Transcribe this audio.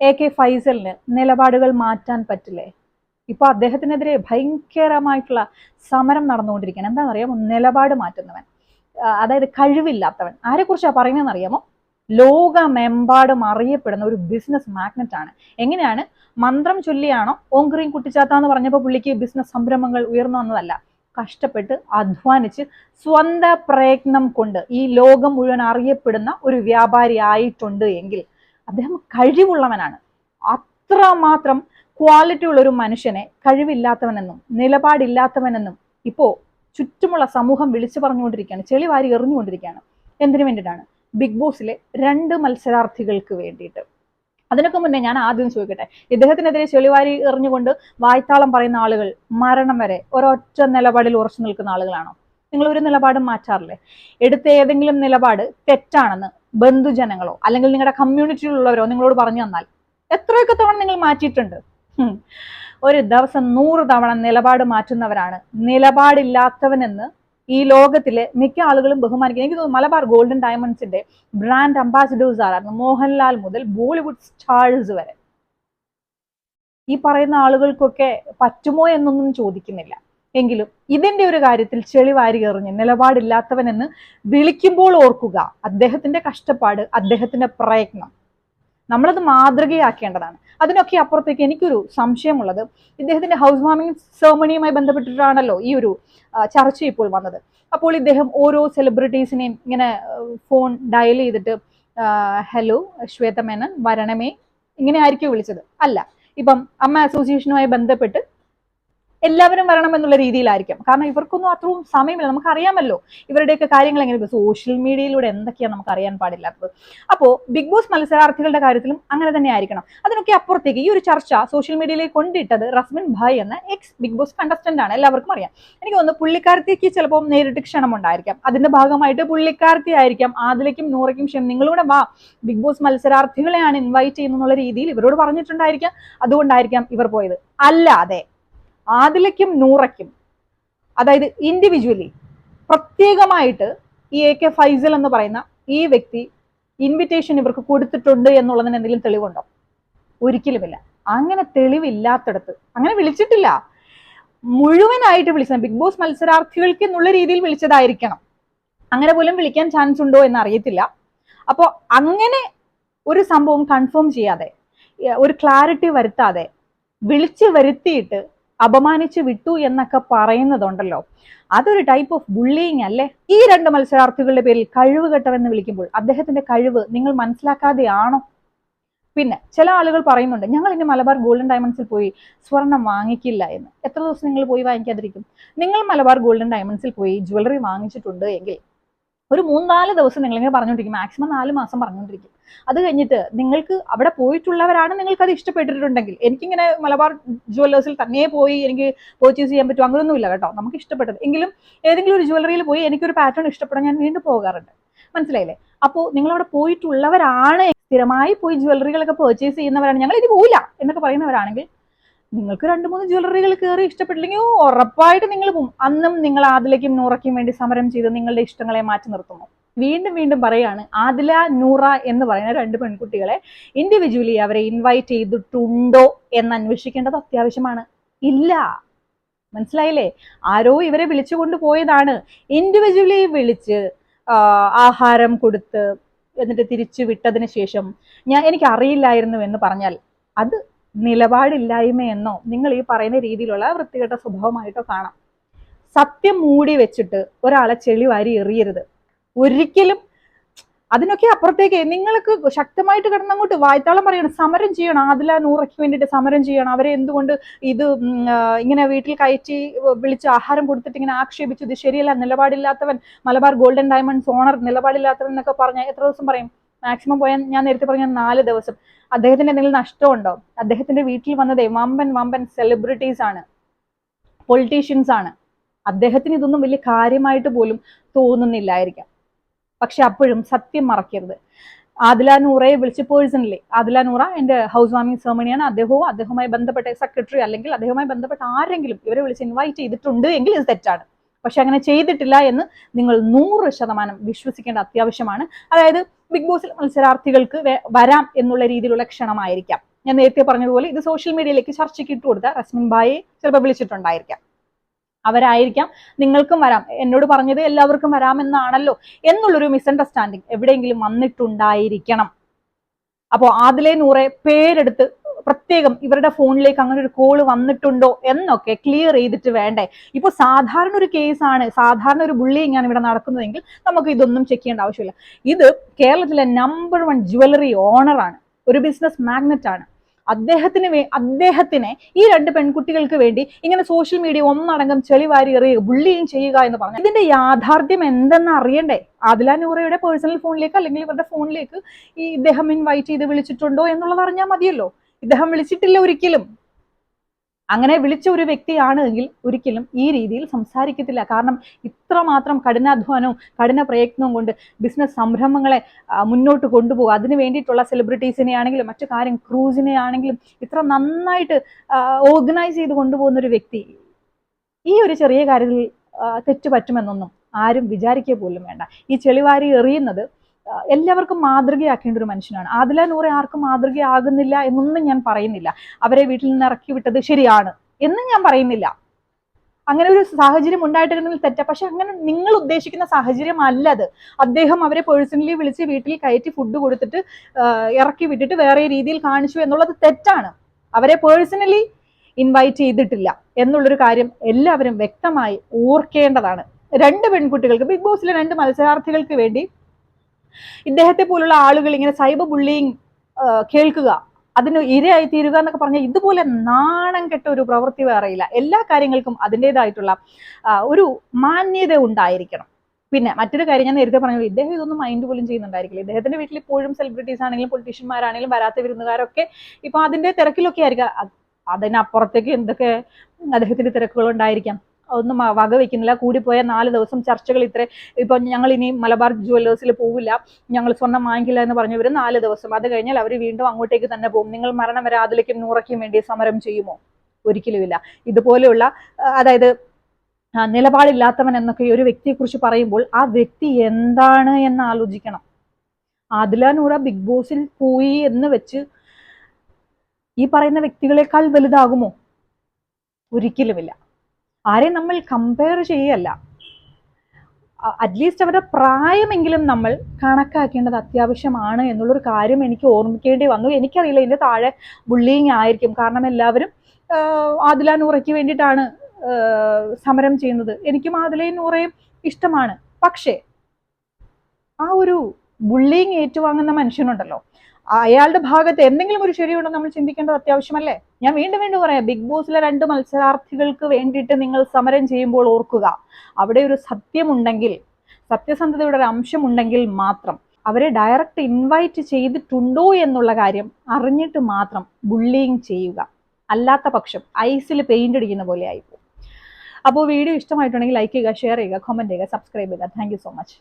A K ഫൈസലിന് നിലപാടുകൾ മാറ്റാൻ പറ്റില്ലേ? ഇപ്പൊ അദ്ദേഹത്തിനെതിരെ ഭയങ്കരമായിട്ടുള്ള സമരം നടന്നുകൊണ്ടിരിക്കുകയാണ്. എന്താണെന്ന് അറിയാമോ നിലപാട് മാറ്റുന്നവൻ. അതായത് കഴിവില്ലാത്തവൻ. ആരെക്കുറിച്ചാണ് പറയുന്നതെന്ന് അറിയാമോ ലോകമെമ്പാടും അറിയപ്പെടുന്ന ഒരു ബിസിനസ് മാഗ്നറ്റ് ആണ്. എങ്ങനെയാണ്? മന്ത്രം ചൊല്ലിയാണോ? ഓങ്ക്രീം കുട്ടിച്ചാത്ത എന്ന് പറഞ്ഞപ്പോൾ പുള്ളിക്ക് ബിസിനസ് സംരംഭങ്ങൾ ഉയർന്നു വന്നതല്ല. കഷ്ടപ്പെട്ട് അധ്വാനിച്ച് സ്വന്ത പ്രയത്നം കൊണ്ട് ഈ ലോകം മുഴുവൻ അറിയപ്പെടുന്ന ഒരു വ്യാപാരി ആയിട്ടുണ്ട് എങ്കിൽ അദ്ദേഹം കഴിവുള്ളവനാണ്. അത്രമാത്രം ക്വാളിറ്റി ഉള്ള ഒരു മനുഷ്യനെ കഴിവില്ലാത്തവനെന്നും നിലപാടില്ലാത്തവനെന്നും ഇപ്പോ ചുറ്റുമുള്ള സമൂഹം വിളിച്ചു പറഞ്ഞുകൊണ്ടിരിക്കുകയാണ് ചെളി വാരി എറിഞ്ഞുകൊണ്ടിരിക്കുകയാണ്. എന്തിനു വേണ്ടിയിട്ടാണ്? ബിഗ് ബോസിലെ രണ്ട് മത്സരാർത്ഥികൾക്ക് വേണ്ടിയിട്ട്. അതിനൊക്കെ മുന്നേ ഞാൻ ആദ്യം ചോദിക്കട്ടെ ഇദ്ദേഹത്തിനെതിരെ ചെളിവാരി എറിഞ്ഞുകൊണ്ട് വായ്ത്താളം പറയുന്ന ആളുകൾ മരണം വരെ ഒരൊറ്റ നിലപാടിൽ ഉറച്ചു നിൽക്കുന്ന ആളുകളാണോ? നിങ്ങൾ ഒരു നിലപാടും മാറ്റാറില്ലേ? എടുത്ത ഏതെങ്കിലും നിലപാട് തെറ്റാണെന്ന് ബന്ധുജനങ്ങളോ അല്ലെങ്കിൽ നിങ്ങളുടെ കമ്മ്യൂണിറ്റിയിലുള്ളവരോ നിങ്ങളോട് പറഞ്ഞു തന്നാൽ എത്രയൊക്കെ തവണ നിങ്ങൾ മാറ്റിയിട്ടുണ്ട്? ഒരു ദിവസം നൂറ് തവണ നിലപാട് മാറ്റുന്നവരാണ്. നിലപാടില്ലാത്തവനെന്ന് ഈ ലോകത്തിലെ മിക്ക ആളുകളും ബഹുമാനിക്കുന്നത് എനിക്ക് തോന്നുന്നു മലബാർ ഗോൾഡൻ ഡയമണ്ട്സിന്റെ ബ്രാൻഡ് അംബാസിഡേഴ്സ് ആരായിരുന്നു മോഹൻലാൽ മുതൽ ബോളിവുഡ് സ്റ്റാർസ് വരെ. ഈ പറയുന്ന ആളുകൾക്കൊക്കെ പറ്റുമോ എന്നൊന്നും ചോദിക്കുന്നില്ല. എങ്കിലും ഇതിന്റെ ഒരു കാര്യത്തിൽ ചെളി വാരി എറിഞ്ഞ് നിലപാടില്ലാത്തവനെന്ന് വിളിക്കുമ്പോൾ ഓർക്കുക. അദ്ദേഹത്തിന്റെ കഷ്ടപ്പാട് അദ്ദേഹത്തിന്റെ പ്രയത്നം. നമ്മളത് മാതൃകയാക്കേണ്ടതാണ്. അതിനൊക്കെ അപ്പുറത്തേക്ക് എനിക്കൊരു സംശയമുള്ളത്. ഇദ്ദേഹത്തിന്റെ ഹൗസ് വാമിംഗ് സെർമണിയുമായി ബന്ധപ്പെട്ടിട്ടാണല്ലോ ഈ ഒരു ചർച്ച ഇപ്പോൾ വന്നത്. അപ്പോൾ ഇദ്ദേഹം ഓരോ സെലിബ്രിറ്റീസിനെയും ഇങ്ങനെ ഫോൺ ഡയൽ ചെയ്തിട്ട് ഹലോ ശ്വേത മേനൻ വരണമേ? ഇങ്ങനെ ആയിരിക്കും വിളിച്ചത്. അല്ല ഇപ്പം അമ്മ അസോസിയേഷനുമായി ബന്ധപ്പെട്ട് എല്ലാവരും വരണം എന്നുള്ള രീതിയിലായിരിക്കും. കാരണം ഇവർക്കൊന്നും അത്രയും സമയമില്ല. നമുക്ക് അറിയാമല്ലോ ഇവരുടെയൊക്കെ കാര്യങ്ങൾ എങ്ങനെ സോഷ്യൽ മീഡിയയിലൂടെ എന്തൊക്കെയാണ് നമുക്ക് അറിയാൻ പാടില്ലാത്തത്. അപ്പോൾ ബിഗ് ബോസ് മത്സരാർത്ഥികളുടെ കാര്യത്തിലും അങ്ങനെ തന്നെ ആയിരിക്കണം. അതിനൊക്കെ അപ്പുറത്തേക്ക് ഈ ഒരു ചർച്ച സോഷ്യൽ മീഡിയയിലേക്ക് കൊണ്ടിട്ടത് റസ്മിൻ ഭായ് എന്ന എക്സ് ബിഗ് ബോസ് കണ്ടസ്റ്റന്റ് ആണ്. എല്ലാവർക്കും അറിയാം. എനിക്ക് തോന്നുന്നു പുള്ളിക്കാരത്തേക്ക് ചിലപ്പോൾ നേരിട്ട് ക്ഷണമുണ്ടായിരിക്കാം. അതിന്റെ ഭാഗമായിട്ട് പുള്ളിക്കാരത്തി ആയിരിക്കാം. ആദിലേക്കും നൂറയ്ക്കും ക്ഷണം നിങ്ങളൂടെ വാ. ബിഗ് ബോസ് മത്സരാർത്ഥികളെയാണ് ഇൻവൈറ്റ് ചെയ്യുന്നുള്ള രീതിയിൽ ഇവരോട് പറഞ്ഞിട്ടുണ്ടായിരിക്കാം. അതുകൊണ്ടായിരിക്കാം ഇവർ പോയത്. അല്ലാതെ ആദിലയ്ക്കും നൂറയ്ക്കും അതായത് ഇൻഡിവിജ്വലി പ്രത്യേകമായിട്ട് ഈ എ കെ ഫൈസൽ എന്ന് പറയുന്ന ഈ വ്യക്തി ഇൻവിറ്റേഷൻ ഇവർക്ക് കൊടുത്തിട്ടുണ്ട് എന്നുള്ളതിന് എന്തെങ്കിലും തെളിവുണ്ടോ? ഒരിക്കലുമില്ല. അങ്ങനെ തെളിവില്ലാത്തടത്ത് അങ്ങനെ വിളിച്ചിട്ടില്ല. മുഴുവനായിട്ട് വിളിച്ചത് ബിഗ് ബോസ് മത്സരാർത്ഥികൾക്ക് എന്നുള്ള രീതിയിൽ വിളിച്ചതായിരിക്കണം. അങ്ങനെ പോലും വിളിക്കാൻ ചാൻസ് ഉണ്ടോ എന്ന് അറിയത്തില്ല. അപ്പോൾ അങ്ങനെ ഒരു സംഭവം കൺഫേം ചെയ്യാതെ ഒരു ക്ലാരിറ്റി വരുത്താതെ വിളിച്ചു വരുത്തിയിട്ട് അപമാനിച്ച് വിട്ടു എന്നൊക്കെ പറയുന്നതുണ്ടല്ലോ. അതൊരു ടൈപ്പ് ഓഫ് ബുള്ളിങ് അല്ലേ? ഈ രണ്ട് മത്സരാർത്ഥികളുടെ പേരിൽ കഴിവ് കെട്ടവെന്ന് വിളിക്കുമ്പോൾ അദ്ദേഹത്തിന്റെ കഴിവ് നിങ്ങൾ മനസ്സിലാക്കാതെയാണോ? പിന്നെ ചില ആളുകൾ പറയുന്നുണ്ട് ഞങ്ങൾ ഇനി മലബാർ ഗോൾഡൻ ഡയമണ്ട്സിൽ പോയി സ്വർണം വാങ്ങിക്കില്ല എന്ന്. എത്ര ദിവസം നിങ്ങൾ പോയി വാങ്ങിക്കാതിരിക്കും? നിങ്ങൾ മലബാർ ഗോൾഡൻ ഡയമണ്ട്സിൽ പോയി ജ്വല്ലറി വാങ്ങിച്ചിട്ടുണ്ട് എങ്കിൽ ഒരു മൂന്നാൽ ദിവസം നിങ്ങൾ ഇങ്ങനെ പറഞ്ഞുകൊണ്ടിരിക്കും. മാക്സിമം നാല് മാസം പറഞ്ഞുകൊണ്ടിരിക്കും. അത് കഴിഞ്ഞിട്ട് നിങ്ങൾക്ക് അവിടെ പോയിട്ടുള്ളവരാണ് നിങ്ങൾക്ക് അത് ഇഷ്ടപ്പെട്ടിട്ടുണ്ടെങ്കിൽ. എനിക്കിങ്ങനെ മലബാർ ജുവല്ലേഴ്സിൽ തന്നെ പോയി എനിക്ക് പർച്ചേസ് ചെയ്യാൻ പറ്റും. അങ്ങനെയൊന്നുമില്ല കേട്ടോ. നമുക്ക് ഇഷ്ടപ്പെട്ടത്. എങ്കിലും ഏതെങ്കിലും ഒരു ജ്വല്ലറിയിൽ പോയി എനിക്കൊരു പാറ്റേൺ ഇഷ്ടപ്പെടാൻ ഞാൻ വീണ്ടും പോകാറുണ്ട്. മനസ്സിലായില്ലേ? അപ്പോൾ നിങ്ങൾ അവിടെ പോയിട്ടുള്ളവരാണ് സ്ഥിരമായി പോയി ജ്വല്ലറികളൊക്കെ പർച്ചേസ് ചെയ്യുന്നവരാണ്. ഞങ്ങൾ ഇനി പോയില്ല എന്നൊക്കെ പറയുന്നവരാണെങ്കിൽ നിങ്ങൾക്ക് രണ്ട് മൂന്ന് ജ്വല്ലറികൾ കയറി ഇഷ്ടപ്പെട്ടില്ലെങ്കിൽ ഉറപ്പായിട്ട് നിങ്ങൾ പോകും അന്നും നിങ്ങൾ ആദിലേക്കും നൂറയ്ക്കും വേണ്ടി സമരം ചെയ്ത് നിങ്ങളുടെ ഇഷ്ടങ്ങളെ മാറ്റി നിർത്തുന്നു. വീണ്ടും വീണ്ടും പറയാണ് ആദില നൂറ എന്ന് പറയുന്ന രണ്ട് പെൺകുട്ടികളെ ഇൻഡിവിജ്വലി അവരെ ഇൻവൈറ്റ് ചെയ്തിട്ടുണ്ടോ എന്ന് അന്വേഷിക്കേണ്ടത് അത്യാവശ്യമാണ്. ഇല്ല. മനസ്സിലായില്ലേ? ആരോ ഇവരെ വിളിച്ചു കൊണ്ടുപോയതാണ് ഇൻഡിവിജ്വലി വിളിച്ച് ആഹാരം കൊടുത്ത് എന്നിട്ട് തിരിച്ചു വിട്ടതിന് ശേഷം ഞാൻ എനിക്ക് അറിയില്ലായിരുന്നു എന്ന് പറഞ്ഞാൽ അത് നിലപാടില്ലായ്മയെന്നോ നിങ്ങൾ ഈ പറയുന്ന രീതിയിലുള്ള വൃത്തികെട്ട സ്വഭാവമായിട്ടോ കാണാം. സത്യം മൂടി വെച്ചിട്ട് ഒരാളെ ചെളി വാരി എറിയരുത്. ഒരിക്കലും അതിനൊക്കെ അപ്പുറത്തേക്ക് നിങ്ങൾക്ക് ശക്തമായിട്ട് കിടന്നങ്ങോട്ട് വായ്ത്താളം പറയണം. സമരം ചെയ്യണം. അതില നൂറയ്ക്ക് വേണ്ടിയിട്ട് സമരം ചെയ്യണം. അവരെ എന്തുകൊണ്ട് ഇത് ഇങ്ങനെ വീട്ടിൽ കയറ്റി വിളിച്ച് ആഹാരം കൊടുത്തിട്ട് ഇങ്ങനെ ആക്ഷേപിച്ചു ഇത് ശരിയല്ല നിലപാടില്ലാത്തവൻ മലബാർ ഗോൾഡൻ ഡയമണ്ട്സ് ഓണർ നിലപാടില്ലാത്തവൻ എന്നൊക്കെ പറഞ്ഞാൽ എത്ര ദിവസം പറയും? മാക്സിമം പോയാൽ ഞാൻ നേരത്തെ പറഞ്ഞ നാല് ദിവസം. അദ്ദേഹത്തിന് എന്തെങ്കിലും നഷ്ടമുണ്ടോ? അദ്ദേഹത്തിന്റെ വീട്ടിൽ വന്നത് വമ്പൻ വമ്പൻ സെലിബ്രിറ്റീസ് ആണ്. പൊളിറ്റീഷ്യൻസ് ആണ്. അദ്ദേഹത്തിന് ഇതൊന്നും വലിയ കാര്യമായിട്ട് പോലും തോന്നുന്നില്ലായിരിക്കാം. പക്ഷെ അപ്പോഴും സത്യം മറക്കരുത്. ആദില നൂറയെ വിളിച്ച് പേഴ്സണലി ആദില നൂറ എന്റെ ഹൗസ് വാമിംഗ് സെർമണിയാണ് അദ്ദേഹവും അദ്ദേഹവുമായി ബന്ധപ്പെട്ട സെക്രട്ടറി അല്ലെങ്കിൽ അദ്ദേഹവുമായി ബന്ധപ്പെട്ട ആരെങ്കിലും ഇവരെ വിളിച്ച് ഇൻവൈറ്റ് ചെയ്തിട്ടുണ്ട് എങ്കിൽ ഇത് തെറ്റാണ്. പക്ഷെ അങ്ങനെ ചെയ്തിട്ടില്ല എന്ന് നിങ്ങൾ നൂറ് ശതമാനം വിശ്വസിക്കേണ്ട അത്യാവശ്യമാണ്. അതായത് ബിഗ് ബോസിൽ മത്സരാർത്ഥികൾക്ക് വരാം എന്നുള്ള രീതിയിലുള്ള ക്ഷണമായിരിക്കാം. ഞാൻ നേരത്തെ പറഞ്ഞതുപോലെ ഇത് സോഷ്യൽ മീഡിയയിലേക്ക് ചർച്ചയ്ക്ക് ഇട്ട് കൊടുത്ത റസ്മിൻ ബായെ ചിലപ്പോൾ വിളിച്ചിട്ടുണ്ടായിരിക്കാം. അവരായിരിക്കാം നിങ്ങൾക്കും വരാം. എന്നോട് പറഞ്ഞത് എല്ലാവർക്കും വരാമെന്നാണല്ലോ എന്നുള്ളൊരു മിസ്അണ്ടർസ്റ്റാൻഡിങ് എവിടെയെങ്കിലും വന്നിട്ടുണ്ടായിരിക്കണം. അപ്പോൾ അതിലെ നൂറെ പേരെടുത്ത് പ്രത്യേകം ഇവരുടെ ഫോണിലേക്ക് അങ്ങനെ ഒരു കോൾ വന്നിട്ടുണ്ടോ എന്നൊക്കെ ക്ലിയർ ചെയ്തിട്ട് വേണ്ടേ? ഇപ്പൊ സാധാരണ ഒരു കേസാണ് സാധാരണ ഒരു ബുള്ളിങ് ആണ് ഇവിടെ നടക്കുന്നതെങ്കിൽ നമുക്ക് ഇതൊന്നും ചെക്ക് ചെയ്യേണ്ട ആവശ്യമില്ല. ഇത് കേരളത്തിലെ നമ്പർ വൺ ജുവലറി ഓണറാണ് ഒരു ബിസിനസ് മാഗ്നറ്റ് ആണ്. അദ്ദേഹത്തിന് വേ അദ്ദേഹത്തിനെ ഈ രണ്ട് പെൺകുട്ടികൾക്ക് വേണ്ടി ഇങ്ങനെ സോഷ്യൽ മീഡിയ ഒന്നടങ്കം ചെളിവാരി എറിയുക ബുള്ളിയും ചെയ്യുക എന്ന് പറഞ്ഞു ഇതിന്റെ യാഥാർത്ഥ്യം എന്തെന്ന് അറിയണ്ടേ? ആദില നൂറയുടെ പേഴ്സണൽ ഫോണിലേക്ക് അല്ലെങ്കിൽ ഇവരുടെ ഫോണിലേക്ക് ഈ ഇദ്ദേഹം ഇൻവൈറ്റ് ചെയ്ത് വിളിച്ചിട്ടുണ്ടോ എന്നുള്ളത് അറിഞ്ഞാൽ മതിയല്ലോ. ഇദ്ദേഹം വിളിച്ചിട്ടില്ല ഒരിക്കലും. അങ്ങനെ വിളിച്ച ഒരു വ്യക്തിയാണ് എങ്കിൽ ഒരിക്കലും ഈ രീതിയിൽ സംസാരിക്കത്തില്ല. കാരണം ഇത്രമാത്രം കഠിനാധ്വാനവും കഠിന പ്രയത്നവും കൊണ്ട് ബിസിനസ് സംരംഭങ്ങളെ മുന്നോട്ട് കൊണ്ടുപോകുക അതിന് വേണ്ടിയിട്ടുള്ള സെലിബ്രിറ്റീസിനെ ആണെങ്കിലും മറ്റു കാര്യം ക്രൂസിനെ ആണെങ്കിലും ഇത്ര നന്നായിട്ട് ഓർഗനൈസ് ചെയ്ത് കൊണ്ടുപോകുന്ന ഒരു വ്യക്തി ഈ ഒരു ചെറിയ കാര്യത്തിൽ തെറ്റ് പറ്റുമെന്നൊന്നും ആരും വിചാരിക്കുക പോലും വേണ്ട. ഈ ചെളിവാരി എറിയുന്നത് എല്ലാവർക്കും മാതൃകയാക്കേണ്ട ഒരു മനുഷ്യനാണ്. ആദില നൂറെ ആർക്കും മാതൃകയാകുന്നില്ല എന്നൊന്നും ഞാൻ പറയുന്നില്ല. അവരെ വീട്ടിൽ നിന്ന് ഇറക്കി വിട്ടത് ശരിയാണ് എന്നും ഞാൻ പറയുന്നില്ല. അങ്ങനെ ഒരു സാഹചര്യം ഉണ്ടായിട്ടിരുന്നെങ്കിൽ തെറ്റ. പക്ഷെ അങ്ങനെ നിങ്ങൾ ഉദ്ദേശിക്കുന്ന സാഹചര്യം അല്ലത് അദ്ദേഹം അവരെ പേഴ്സണലി വിളിച്ച് വീട്ടിൽ കയറ്റി ഫുഡ് കൊടുത്തിട്ട് ഇറക്കി വിട്ടിട്ട് വേറെ രീതിയിൽ കാണിച്ചു എന്നുള്ളത് തെറ്റാണ്. അവരെ പേഴ്സണലി ഇൻവൈറ്റ് ചെയ്തിട്ടില്ല എന്നുള്ളൊരു കാര്യം എല്ലാവരും വ്യക്തമായി ഓർക്കേണ്ടതാണ്. രണ്ട് പെൺകുട്ടികൾക്ക് ബിഗ് ബോസിലെ രണ്ട് മത്സരാർത്ഥികൾക്ക് വേണ്ടി ഇദ്ദേഹത്തെ പോലുള്ള ആളുകൾ ഇങ്ങനെ സൈബർ ബുള്ളിങ് കേൾക്കുക അതിന് ഇരയായി തീരുക എന്നൊക്കെ പറഞ്ഞാൽ ഇതുപോലെ നാണം കെട്ട ഒരു പ്രവൃത്തി വേറെയില്ല എല്ലാ കാര്യങ്ങൾക്കും അതിന്റെതായിട്ടുള്ള ഒരു മാന്യത ഉണ്ടായിരിക്കണം. പിന്നെ മറ്റൊരു കാര്യം ഞാൻ നേരത്തെ പറഞ്ഞു ഇദ്ദേഹം ഇതൊന്നും മൈൻഡ് പോലും ചെയ്യുന്നുണ്ടായിരിക്കില്ല. ഇദ്ദേഹത്തിന്റെ വീട്ടിൽ ഇപ്പോഴും സെലിബ്രിറ്റീസ് ആണെങ്കിലും പൊളിറ്റീഷ്യന്മാരാണെങ്കിലും വരാത്ത വിരുന്നുകാരൊക്കെ ഇപ്പൊ അതിന്റെ തിരക്കിലൊക്കെ ആയിരിക്കാം. അത് അതിനപ്പുറത്തേക്ക് എന്തൊക്കെ അദ്ദേഹത്തിന്റെ തിരക്കുകൾ ഉണ്ടായിരിക്കാം. ഒന്നും വകവെക്കുന്നില്ല വക വെക്കുന്നില്ല. കൂടിപ്പോയ നാല് ദിവസം ചർച്ചകൾ ഇത്ര. ഇപ്പൊ ഞങ്ങൾ ഇനി മലബാർ ജുവല്ലേഴ്സിൽ പോവില്ല. ഞങ്ങൾ സ്വർണം വാങ്ങിക്കില്ല എന്ന് പറഞ്ഞു പറഞ്ഞവർ നാല് ദിവസം. അത് കഴിഞ്ഞാൽ അവർ വീണ്ടും അങ്ങോട്ടേക്ക് തന്നെ പോകും. നിങ്ങൾ മരണം വരെ അതിലേക്കും നൂറയ്ക്കും വേണ്ടി സമരം ചെയ്യുമോ? ഒരിക്കലുമില്ല ഇതുപോലെയുള്ള അതായത് നിലപാടില്ലാത്തവൻ എന്നൊക്കെ ഒരു വ്യക്തിയെക്കുറിച്ച് പറയുമ്പോൾ ആ വ്യക്തി എന്താണ് എന്ന് ആലോചിക്കണം. ആദില നൂറ ബിഗ് ബോസിൽ പോയി എന്ന് വെച്ച് ഈ പറയുന്ന വ്യക്തികളെക്കാൾ വലുതാകുമോ? ഒരിക്കലുമില്ല. ആരെയും നമ്മൾ കമ്പയർ ചെയ്യല്ല. അറ്റ്ലീസ്റ്റ് അവരുടെ പ്രായമെങ്കിലും നമ്മൾ കണക്കാക്കേണ്ടത് അത്യാവശ്യമാണ് എന്നുള്ളൊരു കാര്യം എനിക്ക് ഓർമ്മിക്കേണ്ടി വന്നു. എനിക്കറിയില്ല ഇതിന്റെ താഴെ ബുള്ളിങ് ആയിരിക്കും. കാരണം എല്ലാവരും ആദില നൂറയ്ക്ക് വേണ്ടിയിട്ടാണ് സമരം ചെയ്യുന്നത്. എനിക്കും ആദിലയും നൂറയും ഇഷ്ടമാണ്. പക്ഷേ ആ ഒരു ബുള്ളിങ് ഏറ്റുവാങ്ങുന്ന മനുഷ്യനുണ്ടല്ലോ. അയാളുടെ ഭാഗത്ത് എന്തെങ്കിലും ഒരു ശരിയുണ്ടോ നമ്മൾ ചിന്തിക്കേണ്ടത് അത്യാവശ്യമല്ലേ? ഞാൻ വീണ്ടും വീണ്ടും പറയാം ബിഗ് ബോസിലെ രണ്ട് മത്സരാർത്ഥികൾക്ക് വേണ്ടിയിട്ട് നിങ്ങൾ സമരം ചെയ്യുമ്പോൾ ഓർക്കുക അവിടെ ഒരു സത്യമുണ്ടെങ്കിൽ സത്യസന്ധതയുടെ ഒരു അംശമുണ്ടെങ്കിൽ മാത്രം അവരെ ഡയറക്റ്റ് ഇൻവൈറ്റ് ചെയ്തിട്ടുണ്ടോ എന്നുള്ള കാര്യം അറിഞ്ഞിട്ട് മാത്രം ബുള്ളിങ് ചെയ്യുക. അല്ലാത്ത പക്ഷം ഐസിൽ പെയിന്റ് അടിക്കുന്ന പോലെ ആയിപ്പോ അപ്പോൾ വീഡിയോ ഇഷ്ടമായിട്ടുണ്ടെങ്കിൽ ലൈക്ക് ചെയ്യുക ഷെയർ ചെയ്യുക കമന്റ് ചെയ്യുക സബ്സ്ക്രൈബ് ചെയ്യുക. Thank so much